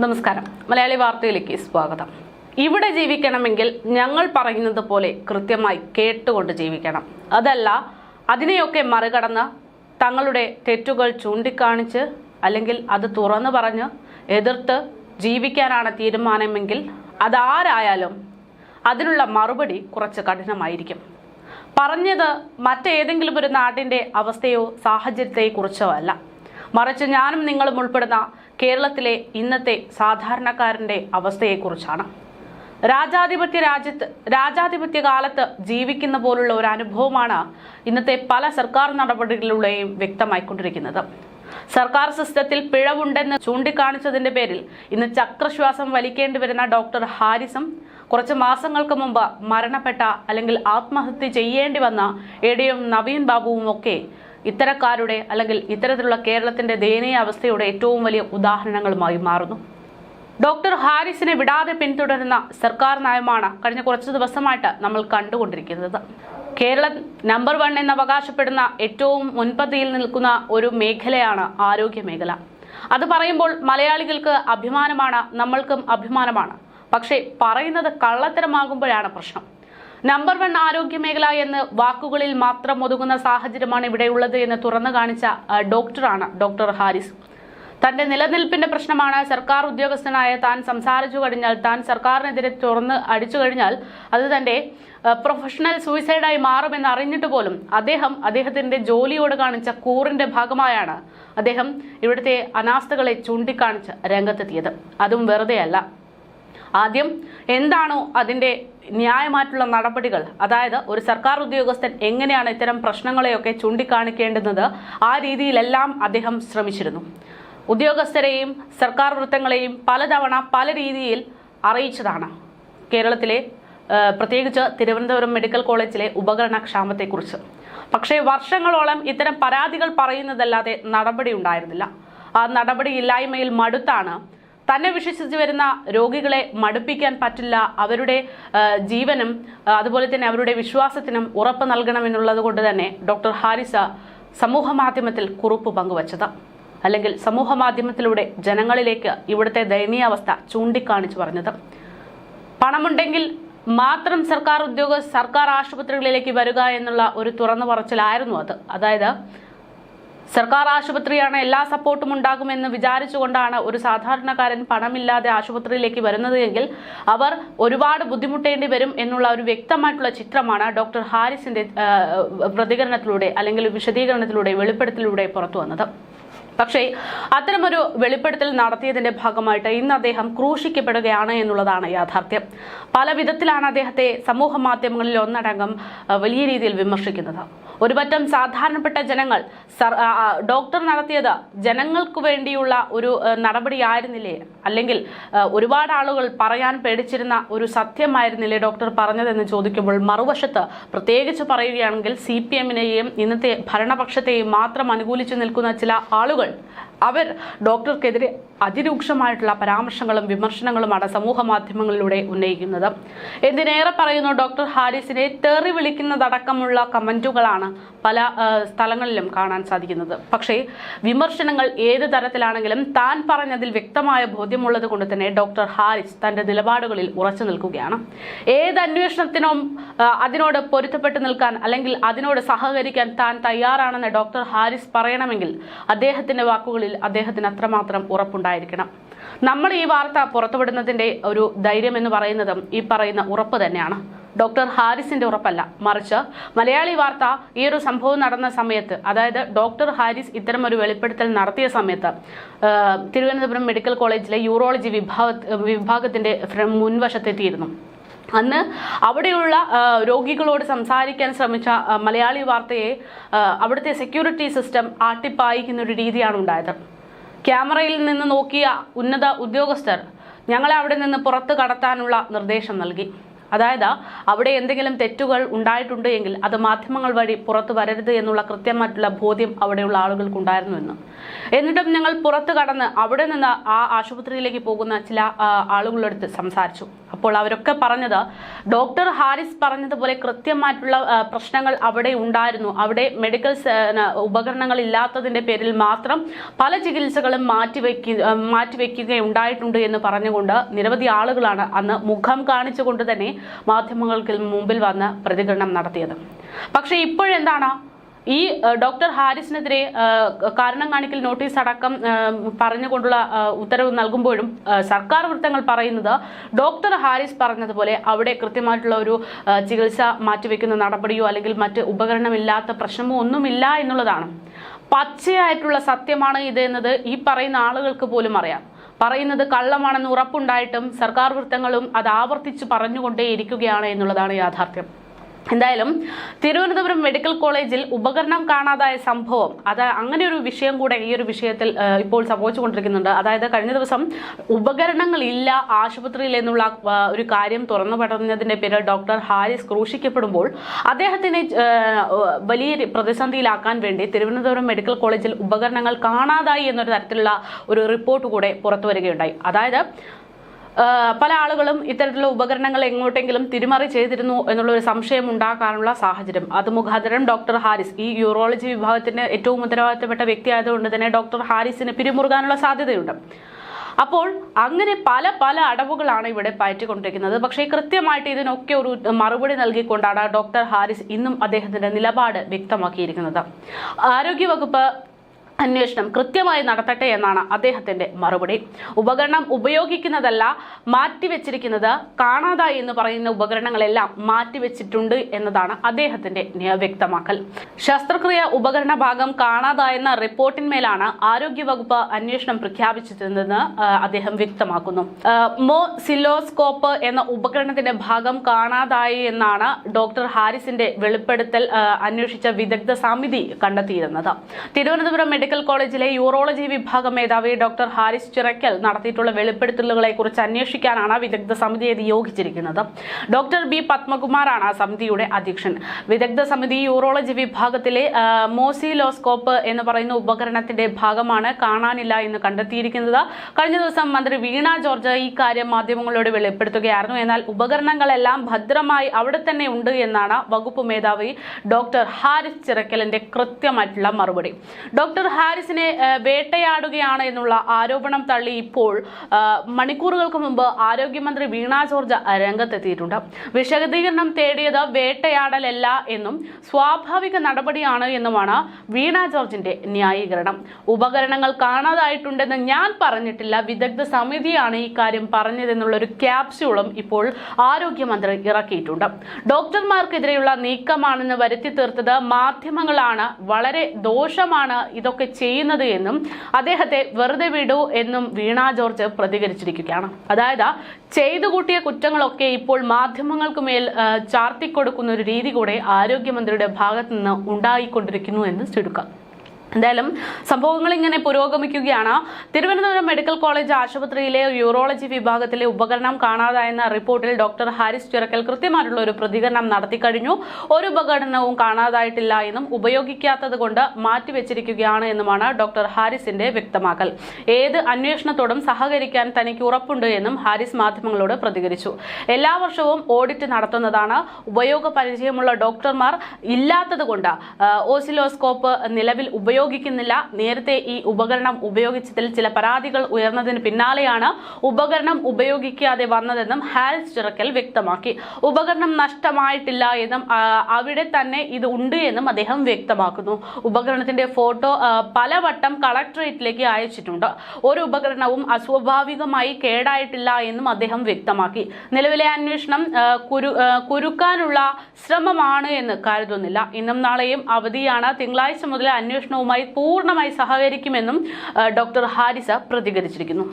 നമസ്കാരം. മലയാളി വാർത്തയിലേക്ക് സ്വാഗതം. ഇവിടെ ജീവിക്കണമെങ്കിൽ ഞങ്ങൾ പറയുന്നത് പോലെ കൃത്യമായി കേട്ടുകൊണ്ട് ജീവിക്കണം. അതല്ല അതിനെയൊക്കെ മറികടന്ന് തങ്ങളുടെ തെറ്റുകൾ ചൂണ്ടിക്കാണിച്ച് അല്ലെങ്കിൽ അത് തുറന്നു പറഞ്ഞ് എതിർത്ത് ജീവിക്കാനാണ് തീരുമാനമെങ്കിൽ അതാരായാലും അതിനുള്ള മറുപടി കുറച്ച് കഠിനമായിരിക്കും. പറഞ്ഞത് മറ്റേതെങ്കിലും ഒരു നാടിന്റെ അവസ്ഥയോ സാഹചര്യത്തെക്കുറിച്ചോ അല്ല. മറിച്ച് ഞാനും നിങ്ങളും ഉൾപ്പെടുന്ന കേരളത്തിലെ ഇന്നത്തെ സാധാരണക്കാരന്റെ അവസ്ഥയെക്കുറിച്ചാണ്. രാജാധിപത്യ രാജ്യത്ത് രാജാധിപത്യ കാലത്ത് ജീവിക്കുന്ന പോലുള്ള ഒരു അനുഭവമാണ് ഇന്നത്തെ പല സർക്കാർ നടപടികളിലൂടെയും വ്യക്തമായിക്കൊണ്ടിരിക്കുന്നത്. സർക്കാർ സിസ്റ്റത്തിൽ പിഴവുണ്ടെന്ന് ചൂണ്ടിക്കാണിച്ചതിന്റെ പേരിൽ ഇന്ന് ചക്രശ്വാസം വലിക്കേണ്ടി വരുന്ന ഡോക്ടർ ഹാരിസും കുറച്ച് മാസങ്ങൾക്ക് മുമ്പ് മരണപ്പെട്ട അല്ലെങ്കിൽ ആത്മഹത്യ ചെയ്യേണ്ടി വന്ന എ ഡി എം നവീൻ ബാബുവും ഒക്കെ ഇത്തരക്കാരുടെ അല്ലെങ്കിൽ ഇത്തരത്തിലുള്ള കേരളത്തിന്റെ ദയനീയ അവസ്ഥയുടെ ഏറ്റവും വലിയ ഉദാഹരണങ്ങളുമായി മാറുന്നു. ഡോക്ടർ ഹാരിസിനെ വിടാതെ പിന്തുടരുന്ന സർക്കാർ നയമാണ് കഴിഞ്ഞ കുറച്ച് ദിവസമായിട്ട് നമ്മൾ കണ്ടുകൊണ്ടിരിക്കുന്നത്. കേരളം നമ്പർ വൺ എന്ന് അവകാശപ്പെടുന്ന ഏറ്റവും മുൻപന്തിയിൽ നിൽക്കുന്ന ഒരു മേഖലയാണ് ആരോഗ്യ മേഖല അത് പറയുമ്പോൾ മലയാളികൾക്ക് അഭിമാനമാണ് നമ്മൾക്കും അഭിമാനമാണ്. പക്ഷേ പറയുന്നത് കള്ളത്തരമാകുമ്പോഴാണ് പ്രശ്നം. നമ്പർ വൺ ആരോഗ്യ മേഖല എന്ന് വാക്കുകളിൽ മാത്രം ഒതുങ്ങുന്ന സാഹചര്യമാണ് ഇവിടെയുള്ളത് എന്ന് തുറന്നു കാണിച്ച ഡോക്ടറാണ് ഡോക്ടർ ഹാരിസ്. തന്റെ നിലനിൽപ്പിന്റെ പ്രശ്നമാണ് സർക്കാർ ഉദ്യോഗസ്ഥനായ താൻ സംസാരിച്ചു കഴിഞ്ഞാൽ താൻ സർക്കാരിനെതിരെ തുറന്ന് അടിച്ചു കഴിഞ്ഞാൽ അത് തന്റെ പ്രൊഫഷണൽ സൂയിസൈഡായി മാറുമെന്ന് അറിഞ്ഞിട്ട് പോലും അദ്ദേഹം അദ്ദേഹത്തിന്റെ ജോലിയോട് കാണിച്ച കൂറിന്റെ ഭാഗമായാണ് അദ്ദേഹം ഇവിടുത്തെ അനാസ്ഥകളെ ചൂണ്ടിക്കാണിച്ച് രംഗത്തെത്തിയത്. അതും വെറുതെയല്ല. ആദ്യം എന്താണോ അതിന്റെ ന്യായമായിട്ടുള്ള നടപടികൾ അതായത് ഒരു സർക്കാർ ഉദ്യോഗസ്ഥൻ എങ്ങനെയാണ് ഇത്തരം പ്രശ്നങ്ങളെയൊക്കെ ചൂണ്ടിക്കാണിക്കേണ്ടുന്നത് ആ രീതിയിലെല്ലാം അദ്ദേഹം ശ്രമിച്ചിരുന്നു. ഉദ്യോഗസ്ഥരെയും സർക്കാർ വൃത്തങ്ങളെയും പലതവണ പല രീതിയിൽ അറിയിച്ചതാണ്. കേരളത്തിലെ പ്രത്യേകിച്ച് തിരുവനന്തപുരം മെഡിക്കൽ കോളേജിലെ ഉപകരണ ക്ഷാമത്തെക്കുറിച്ച്. പക്ഷേ വർഷങ്ങളോളം ഇത്തരം പരാതികൾ പറയുന്നതല്ലാതെ നടപടി ഉണ്ടായിരുന്നില്ല. ആ നടപടിയില്ലായ്മയിൽ മടുത്താണ് തന്നെ വിശ്വസിച്ച് വരുന്ന രോഗികളെ മടുപ്പിക്കാൻ പറ്റില്ല. അവരുടെ ജീവനും അതുപോലെ തന്നെ അവരുടെ വിശ്വാസത്തിനും ഉറപ്പ് നൽകണമെന്നുള്ളത് കൊണ്ട് തന്നെ ഡോക്ടർ ഹാരിസ സമൂഹ മാധ്യമത്തിൽ കുറിപ്പ് പങ്കുവച്ചത്. അല്ലെങ്കിൽ സമൂഹ മാധ്യമത്തിലൂടെ ജനങ്ങളിലേക്ക് ഇവിടുത്തെ ദയനീയാവസ്ഥ ചൂണ്ടിക്കാണിച്ചു പറഞ്ഞത്. പണമുണ്ടെങ്കിൽ മാത്രം സർക്കാർ ഉദ്യോഗ സർക്കാർ ആശുപത്രികളിലേക്ക് വരിക എന്നുള്ള ഒരു തുറന്നു പറച്ചിലായിരുന്നു അത്. അതായത് സർക്കാർ ആശുപത്രിയാണ് എല്ലാ സപ്പോർട്ടും ഉണ്ടാകുമെന്ന് വിചാരിച്ചുകൊണ്ടാണ് ഒരു സാധാരണക്കാരൻ പണമില്ലാതെ ആശുപത്രിയിലേക്ക് വരുന്നത് എങ്കിൽ അവർ ഒരുപാട് ബുദ്ധിമുട്ടേണ്ടി വരും എന്നുള്ള ഒരു വ്യക്തമായിട്ടുള്ള ചിത്രമാണ് ഡോക്ടർ ഹാരിസിന്റെ പ്രതികരണത്തിലൂടെ അല്ലെങ്കിൽ വിശദീകരണത്തിലൂടെ വെളിപ്പെടുത്തലിലൂടെ പുറത്തു വന്നത്. പക്ഷേ അത്തരമൊരു വെളിപ്പെടുത്തൽ നടത്തിയതിന്റെ ഭാഗമായിട്ട് ഇന്ന് അദ്ദേഹം ക്രൂശിക്കപ്പെടുകയാണ് എന്നുള്ളതാണ് യാഥാർത്ഥ്യം. പല വിധത്തിലാണ് അദ്ദേഹത്തെ സമൂഹ മാധ്യമങ്ങളിൽ ഒന്നടങ്കം വലിയ രീതിയിൽ വിമർശിക്കുന്നത്. ഒരുപറ്റം സാധാരണപ്പെട്ട ജനങ്ങൾ ഡോക്ടർ നടത്തിയത് ജനങ്ങൾക്ക് വേണ്ടിയുള്ള ഒരു നടപടിയായിരുന്നില്ലേ? അല്ലെങ്കിൽ ഒരുപാട് ആളുകൾ പറയാൻ പേടിച്ചിരുന്ന ഒരു സത്യമായിരുന്നില്ലേ ഡോക്ടർ പറഞ്ഞതെന്ന് ചോദിക്കുമ്പോൾ മറുവശത്ത് പ്രത്യേകിച്ച് പറയുകയാണെങ്കിൽ സി ഇന്നത്തെ ഭരണപക്ഷത്തെയും മാത്രം അനുകൂലിച്ചു നിൽക്കുന്ന ചില ആളുകൾ ഗ്രൂപ്പുകൾ അവർ ഡോക്ടർക്കെതിരെ അതിരൂക്ഷമായിട്ടുള്ള പരാമർശങ്ങളും വിമർശനങ്ങളുമാണ് സമൂഹ മാധ്യമങ്ങളിലൂടെ ഉന്നയിക്കുന്നത്. എന്തിനേറെ പറയുന്നു ഡോക്ടർ ഹാരിസിനെ തെറി വിളിക്കുന്നതടക്കമുള്ള കമന്റുകളാണ് പല സ്ഥലങ്ങളിലും കാണാൻ സാധിക്കുന്നത്. പക്ഷേ വിമർശനങ്ങൾ ഏത് തരത്തിലാണെങ്കിലും താൻ പറഞ്ഞതിൽ വ്യക്തമായ ബോധ്യമുള്ളത് കൊണ്ട് തന്നെ ഡോക്ടർ ഹാരിസ് തന്റെ നിലപാടുകളിൽ ഉറച്ചു നിൽക്കുകയാണ്. ഏത് അന്വേഷണത്തിനും അതിനോട് പൊരുത്തപ്പെട്ടു നിൽക്കാൻ അല്ലെങ്കിൽ അതിനോട് സഹകരിക്കാൻ താൻ തയ്യാറാണെന്ന് ഡോക്ടർ ഹാരിസ് പറയണമെങ്കിൽ അദ്ദേഹത്തിന്റെ വാക്കുകളിൽ അദ്ദേഹത്തിന് അത്രമാത്രം ഉറപ്പുണ്ടായിരിക്കണം. നമ്മൾ ഈ വാർത്ത പുറത്തുവിടുന്നതിന്റെ ഒരു ധൈര്യം എന്ന് പറയുന്നതും ഈ പറയുന്ന ഉറപ്പ് തന്നെയാണ്. ഡോക്ടർ ഹാരിസിന്റെ ഉറപ്പല്ല. മറിച്ച് മലയാളി വാർത്ത ഈ ഒരു സംഭവം നടന്ന സമയത്ത് അതായത് ഡോക്ടർ ഹാരിസ് ഇത്തരം ഒരു വെളിപ്പെടുത്തൽ നടത്തിയ സമയത്ത് തിരുവനന്തപുരം മെഡിക്കൽ കോളേജിലെ യൂറോളജി വിഭാഗ വിഭാഗത്തിന്റെ മുൻവശത്തെത്തിയിരുന്നു. അന്ന് അവിടെയുള്ള രോഗികളോട് സംസാരിക്കാൻ ശ്രമിച്ച മലയാളി വാർത്തയെ അവിടുത്തെ സെക്യൂരിറ്റി സിസ്റ്റം ആട്ടിപ്പായിക്കുന്ന ഒരു രീതിയാണ് ഉണ്ടായത്. ക്യാമറയിൽ നിന്ന് നോക്കിയ ഉന്നത ഉദ്യോഗസ്ഥർ ഞങ്ങളെ അവിടെ നിന്ന് പുറത്ത് കടത്താനുള്ള നിർദ്ദേശം നൽകി. അതായത് അവിടെ എന്തെങ്കിലും തെറ്റുകൾ ഉണ്ടായിട്ടുണ്ട് എങ്കിൽ അത് മാധ്യമങ്ങൾ വഴി പുറത്തു വരരുത് എന്നുള്ള കൃത്യമായിട്ടുള്ള ബോധ്യം അവിടെയുള്ള ആളുകൾക്കുണ്ടായിരുന്നു എന്ന്. എന്നിട്ടും ഞങ്ങൾ പുറത്തു കടന്ന് അവിടെ നിന്ന് ആ ആശുപത്രിയിലേക്ക് പോകുന്ന ചില ആളുകളെടുത്ത് സംസാരിച്ചു. അപ്പോൾ അവരൊക്കെ പറഞ്ഞത് ഡോക്ടർ ഹാരിസ് പറഞ്ഞതുപോലെ കൃത്യമായിട്ടുള്ള പ്രശ്നങ്ങൾ അവിടെ ഉണ്ടായിരുന്നു. അവിടെ മെഡിക്കൽ ഉപകരണങ്ങൾ ഇല്ലാത്തതിന്റെ പേരിൽ മാത്രം പല ചികിത്സകളും മാറ്റിവെക്ക മാറ്റിവെക്കുകയുണ്ടായിട്ടുണ്ട് എന്ന് പറഞ്ഞുകൊണ്ട് നിരവധി ആളുകളാണ് അന്ന് മുഖം കാണിച്ചുകൊണ്ട് തന്നെ മാധ്യമങ്ങൾക്ക് മുമ്പിൽ വന്ന് പ്രതികരണം നടത്തിയത്. പക്ഷേ ഇപ്പോഴെന്താണ്? ഈ ഡോക്ടർ ഹാരിസിനെതിരെ കാരണം കാണിക്കൽ നോട്ടീസ് അടക്കം പറഞ്ഞുകൊണ്ടുള്ള ഉത്തരവ് നൽകുമ്പോഴും സർക്കാർ വൃത്തങ്ങൾ പറയുന്നത് ഡോക്ടർ ഹാരിസ് പറഞ്ഞതുപോലെ അവിടെ കൃത്യമായിട്ടുള്ള ഒരു ചികിത്സ മാറ്റിവെക്കുന്ന നടപടിയോ അല്ലെങ്കിൽ മറ്റ് ഉപകരണമില്ലാത്ത പ്രശ്നമോ ഒന്നുമില്ല എന്നുള്ളതാണ്. പച്ചയായിട്ടുള്ള സത്യമാണ് ഇത് എന്നത് ഈ പറയുന്ന ആളുകൾക്ക് പോലും അറിയാം. പറയുന്നത് കള്ളമാണെന്ന് ഉറപ്പുണ്ടായിട്ടും സർക്കാർ വൃത്തങ്ങളും അത് ആവർത്തിച്ച് പറഞ്ഞുകൊണ്ടേയിരിക്കുകയാണ് എന്നുള്ളതാണ് യാഥാർത്ഥ്യം. എന്തായാലും തിരുവനന്തപുരം മെഡിക്കൽ കോളേജിൽ ഉപകരണം കാണാതായ സംഭവം. അത് അങ്ങനെ ഒരു വിഷയം കൂടെ ഈ ഒരു വിഷയത്തിൽ ഇപ്പോൾ സംഭവിച്ചുകൊണ്ടിരിക്കുന്നുണ്ട്. അതായത് കഴിഞ്ഞ ദിവസം ഉപകരണങ്ങൾ ഇല്ല ആശുപത്രിയിൽ എന്നുള്ള ഒരു കാര്യം തുറന്നു പറഞ്ഞതിന്റെ പേരിൽ ഡോക്ടർ ഹാരിസ് ക്രൂശിക്കപ്പെടുമ്പോൾ അദ്ദേഹത്തിനെ വലിയ പ്രതിസന്ധിയിലാക്കാൻ വേണ്ടി തിരുവനന്തപുരം മെഡിക്കൽ കോളേജിൽ ഉപകരണങ്ങൾ കാണാതായി എന്നൊരു തരത്തിലുള്ള ഒരു റിപ്പോർട്ട് കൂടെ പുറത്തു വരികയുണ്ടായി. അതായത് പല ആളുകളും ഇത്തരത്തിലുള്ള ഉപകരണങ്ങൾ എങ്ങോട്ടെങ്കിലും തിരിമറി ചെയ്തിരുന്നു എന്നുള്ള ഒരു സംശയം ഉണ്ടാക്കാനുള്ള സാഹചര്യം. അത് മുഖാന്തരം ഡോക്ടർ ഹാരിസ് ഈ യൂറോളജി വിഭാഗത്തിന് ഏറ്റവും ഉത്തരവാദിത്തപ്പെട്ട വ്യക്തിയായതുകൊണ്ട് തന്നെ ഡോക്ടർ ഹാരിസിന് പിരിമുറുകാനുള്ള സാധ്യതയുണ്ട്. അപ്പോൾ അങ്ങനെ പല പല അടവുകളാണ് ഇവിടെ പയറ്റിക്കൊണ്ടിരിക്കുന്നത്. പക്ഷേ കൃത്യമായിട്ട് ഇതിനൊക്കെ ഒരു മറുപടി നൽകിക്കൊണ്ടാണ് ഡോക്ടർ ഹാരിസ് ഇന്നും അദ്ദേഹത്തിന്റെ നിലപാട് വ്യക്തമാക്കിയിരിക്കുന്നത്. ആരോഗ്യവകുപ്പ് അന്വേഷണം കൃത്യമായി നടത്തട്ടെ എന്നാണ് അദ്ദേഹത്തിന്റെ മറുപടി. ഉപകരണം ഉപയോഗിക്കുന്നതല്ല മാറ്റിവെച്ചിരിക്കുന്നത് കാണാതായി എന്ന് പറയുന്ന ഉപകരണങ്ങളെല്ലാം മാറ്റിവെച്ചിട്ടുണ്ട് എന്നതാണ് അദ്ദേഹത്തിന്റെ വ്യക്തമാക്കൽ. ശസ്ത്രക്രിയ ഉപകരണ ഭാഗം കാണാതായെന്ന റിപ്പോർട്ടിന്മേലാണ് ആരോഗ്യവകുപ്പ് അന്വേഷണം പ്രഖ്യാപിച്ചിട്ടുണ്ടെന്ന് അദ്ദേഹം വ്യക്തമാക്കുന്നു. മോ സിലോസ്കോപ്പ് എന്ന ഉപകരണത്തിന്റെ ഭാഗം കാണാതായി എന്നാണ് ഡോക്ടർ ഹാരിസിന്റെ വെളിപ്പെടുത്തൽ അന്വേഷിച്ച വിദഗ്ധ സമിതി കണ്ടെത്തിയിരുന്നത്. തിരുവനന്തപുരം മെഡിക്കൽ കോളേജിലെ യൂറോളജി വിഭാഗം മേധാവി ഡോക്ടർ ഹാരിസ് ചിറക്കൽ നടത്തിയിട്ടുള്ള വെളിപ്പെടുത്തലുകളെ കുറിച്ച് അന്വേഷിക്കാനാണ് വിദഗ്ധ സമിതിയെ നിയോഗിച്ചിരിക്കുന്നത്. ഡോക്ടർ ബി പത്മകുമാറാണ് ആ സമിതിയുടെ അധ്യക്ഷൻ. വിദഗ്ധ സമിതി യൂറോളജി വിഭാഗത്തിലെ മോസിലോസ്കോപ്പ് എന്ന് പറയുന്ന ഉപകരണത്തിന്റെ ഭാഗമാണ് കാണാനില്ല എന്ന് കണ്ടെത്തിയിരിക്കുന്നത്. കഴിഞ്ഞ ദിവസം മന്ത്രി വീണ ജോർജ് ഈ കാര്യം മാധ്യമങ്ങളോട് വെളിപ്പെടുത്തുകയായിരുന്നു. എന്നാൽ ഉപകരണങ്ങളെല്ലാം ഭദ്രമായി അവിടെ തന്നെ ഉണ്ട് എന്നാണ് വകുപ്പ് മേധാവി ഡോക്ടർ ഹാരിസ് ചിറക്കലിന്റെ കൃത്യമായിട്ടുള്ള മറുപടി. ഡോക്ടർ ഹാരിസിനെ വേട്ടയാടുകയാണ് എന്നുള്ള ആരോപണം തള്ളി ഇപ്പോൾ മണിക്കൂറുകൾക്ക് മുമ്പ് ആരോഗ്യമന്ത്രി വീണ ജോർജ് രംഗത്തെത്തിയിട്ടുണ്ട്. വിശദീകരണം തേടിയത് വേട്ടയാടലല്ല എന്നും സ്വാഭാവിക നടപടിയാണ് എന്നുമാണ് വീണ ജോർജിന്റെ ന്യായീകരണം. ഉപകരണങ്ങൾ കാണാതായിട്ടുണ്ടെന്ന് ഞാൻ പറഞ്ഞിട്ടില്ല. വിദഗ്ധ സമിതിയാണ് ഈ കാര്യം പറഞ്ഞതെന്നുള്ള ഒരു ക്യാപ്സ്യൂളും ഇപ്പോൾ ആരോഗ്യമന്ത്രി ഇറക്കിയിട്ടുണ്ട്. ഡോക്ടർമാർക്കെതിരെയുള്ള നീക്കമാണെന്ന് വരുത്തി തീർത്തത് മാധ്യമങ്ങളാണ്. വളരെ ദോഷമാണ് ഇതൊക്കെ ചെയ്യുന്നത് എന്നും അദ്ദേഹത്തെ വെറുതെ വിടൂ എന്നും വീണ ജോർജ് പ്രതികരിച്ചിരിക്കുകയാണ്. അതായത് ചെയ്തു കൂട്ടിയ കുറ്റങ്ങളൊക്കെ ഇപ്പോൾ മാധ്യമങ്ങൾക്ക് മേൽ ചാർത്തിക്കൊടുക്കുന്ന ഒരു രീതി കൂടെ ആരോഗ്യമന്ത്രിയുടെ ഭാഗത്ത് നിന്ന് ഉണ്ടായിക്കൊണ്ടിരിക്കുന്നു എന്ന് ചുരുക്കം. എന്തായാലും സംഭവങ്ങൾ ഇങ്ങനെ പുരോഗമിക്കുകയാണ്. തിരുവനന്തപുരം മെഡിക്കൽ കോളേജ് ആശുപത്രിയിലെ യൂറോളജി വിഭാഗത്തിലെ ഉപകരണം കാണാതായെന്ന റിപ്പോർട്ടിൽ ഡോക്ടർ ഹാരിസ് ചിറക്കൽ കൃത്യമായിട്ടുള്ള ഒരു പ്രതികരണം നടത്തിക്കഴിഞ്ഞു ഒരു ഉപകരണവും കാണാതായിട്ടില്ല എന്നും ഉപയോഗിക്കാത്തത് കൊണ്ട് മാറ്റിവെച്ചിരിക്കുകയാണ് എന്നുമാണ് ഡോക്ടർ ഹാരിസിന്റെ വ്യക്തമാക്കൽ. ഏത് അന്വേഷണത്തോടും സഹകരിക്കാൻ തനിക്ക് ഉറപ്പുണ്ട് എന്നും ഹാരിസ് മാധ്യമങ്ങളോട് പ്രതികരിച്ചു. എല്ലാ വർഷവും ഓഡിറ്റ് നടത്തുന്നതാണ്. ഉപയോഗ പരിചയമുള്ള ഡോക്ടർമാർ ഇല്ലാത്തത് കൊണ്ട് ഓസിലോസ്കോപ്പ് നിലവിൽ ഉപയോഗിക്കുന്നില്ല. നേരത്തെ ഈ ഉപകരണം ഉപയോഗിച്ചതിൽ ചില പരാതികൾ ഉയർന്നതിന് പിന്നാലെയാണ് ഉപകരണം ഉപയോഗിക്കാതെ വന്നതെന്നും ഹാൽസ് ചിറക്കൽ വ്യക്തമാക്കി. ഉപകരണം നഷ്ടമായിട്ടില്ല എന്നും അവിടെ തന്നെ ഇത് ഉണ്ട് എന്നും അദ്ദേഹം വ്യക്തമാക്കുന്നു. ഉപകരണത്തിന്റെ ഫോട്ടോ പലവട്ടം കളക്ടറേറ്റിലേക്ക് അയച്ചിട്ടുണ്ട്. ഒരു ഉപകരണവും അസ്വാഭാവികമായി കേടായിട്ടില്ല എന്നും അദ്ദേഹം വ്യക്തമാക്കി. നിലവിലെ അന്വേഷണം കുരു കുരുക്കാനുള്ള ശ്രമമാണ് എന്ന് കരുതുന്നില്ല. ഇന്നും നാളെയും അവധിയാണ്. തിങ്കളാഴ്ച മുതൽ അന്വേഷണവുമായി പൂർണമായി സഹകരിക്കുമെന്നും ഡോക്ടർ ഹാരിസ പ്രതികരിച്ചിരിക്കുന്നു.